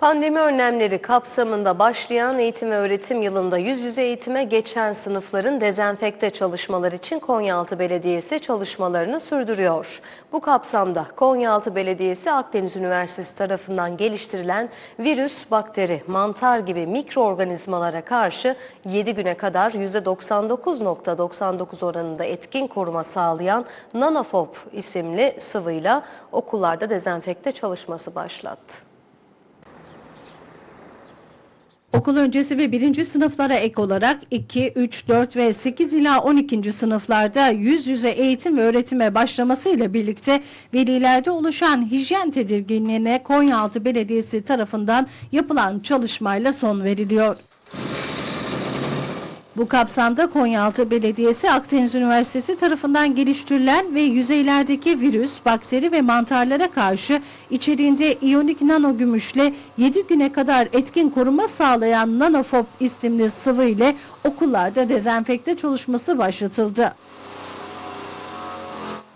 Pandemi önlemleri kapsamında başlayan eğitim ve öğretim yılında yüz yüze eğitime geçen sınıfların dezenfekte çalışmaları için Konyaaltı Belediyesi çalışmalarını sürdürüyor. Bu kapsamda Konyaaltı Belediyesi Akdeniz Üniversitesi tarafından geliştirilen virüs, bakteri, mantar gibi mikroorganizmalara karşı 7 güne kadar %99.99 oranında etkin koruma sağlayan Nanofob isimli sıvıyla okullarda dezenfekte çalışması başlattı. Okul öncesi ve birinci sınıflara ek olarak 2, 3, 4 ve 8 ila 12. sınıflarda yüz yüze eğitim ve öğretime başlamasıyla birlikte velilerde oluşan hijyen tedirginliğine Konyaaltı Belediyesi tarafından yapılan çalışmayla son veriliyor. Bu kapsamda Konyaaltı Belediyesi Akdeniz Üniversitesi tarafından geliştirilen ve yüzeylerdeki virüs, bakteri ve mantarlara karşı içeriğinde iyonik nano gümüşle 7 güne kadar etkin koruma sağlayan Nanofob isimli sıvı ile okullarda dezenfekte çalışması başlatıldı.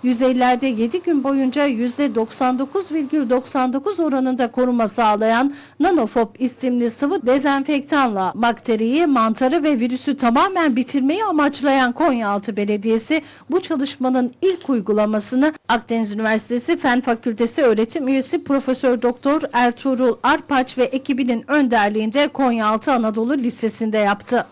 Yüzeylerde 7 gün boyunca %99,99 oranında koruma sağlayan Nanofob isimli sıvı dezenfektanla bakteriyi, mantarı ve virüsü tamamen bitirmeyi amaçlayan Konyaaltı Belediyesi bu çalışmanın ilk uygulamasını Akdeniz Üniversitesi Fen Fakültesi öğretim üyesi Profesör Doktor Ertuğrul Arpaç ve ekibinin önderliğinde Konyaaltı Anadolu Lisesi'nde yaptı.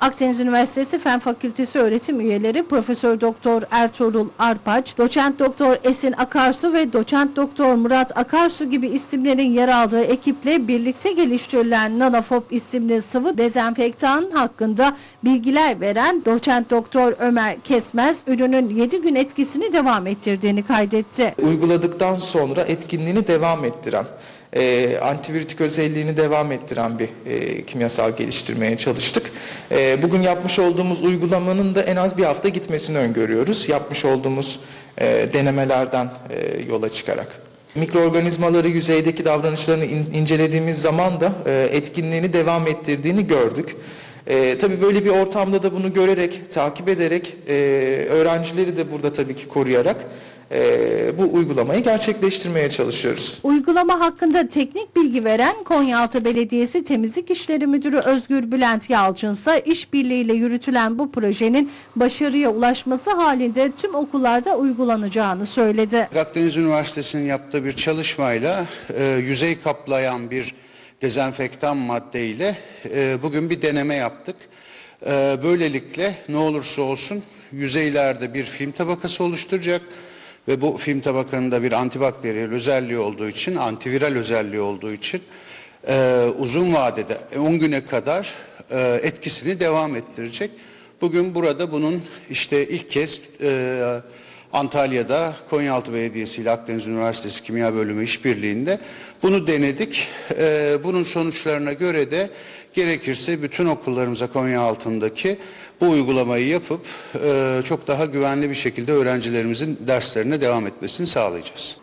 Akdeniz Üniversitesi Fen Fakültesi öğretim üyeleri Profesör Doktor Ertuğrul Arpaç, Doçent Doktor Esin Akarsu ve Doçent Doktor Murat Akarsu gibi isimlerin yer aldığı ekiple birlikte geliştirilen Nanofob isimli sıvı dezenfektan hakkında bilgiler veren Doçent Doktor Ömer Kesmez ürünün 7 gün etkisini devam ettirdiğini kaydetti. uyguladıktan sonra etkinliğini devam ettiren, e, antivirütik özelliğini devam ettiren bir e, kimyasal geliştirmeye çalıştık. E, bugün yapmış olduğumuz uygulamanın da en az bir hafta gitmesini öngörüyoruz. Yapmış olduğumuz e, denemelerden e, yola çıkarak. Mikroorganizmaları yüzeydeki davranışlarını in- incelediğimiz zaman da e, etkinliğini devam ettirdiğini gördük. E, tabii böyle bir ortamda da bunu görerek, takip ederek, e, öğrencileri de burada tabii ki koruyarak e, bu uygulamayı gerçekleştirmeye çalışıyoruz. Uygulama hakkında teknik bilgi veren Konyaaltı Belediyesi Temizlik İşleri Müdürü Özgür Bülent Yalçın ise işbirliğiyle yürütülen bu projenin başarıya ulaşması halinde tüm okullarda uygulanacağını söyledi. Akdeniz Üniversitesi'nin yaptığı bir çalışmayla e, yüzey kaplayan bir dezenfektan maddeyle e, bugün bir deneme yaptık. E, böylelikle ne olursa olsun yüzeylerde bir film tabakası oluşturacak ve bu film tabakanında bir antibakteriyel özelliği olduğu için, antiviral özelliği olduğu için e, uzun vadede 10 güne kadar e, etkisini devam ettirecek. Bugün burada bunun işte ilk kez e, Antalya'da Konyaaltı Belediyesi ile Akdeniz Üniversitesi Kimya Bölümü işbirliğinde bunu denedik. Ee, bunun sonuçlarına göre de gerekirse bütün okullarımıza Konya altındaki bu uygulamayı yapıp e, çok daha güvenli bir şekilde öğrencilerimizin derslerine devam etmesini sağlayacağız.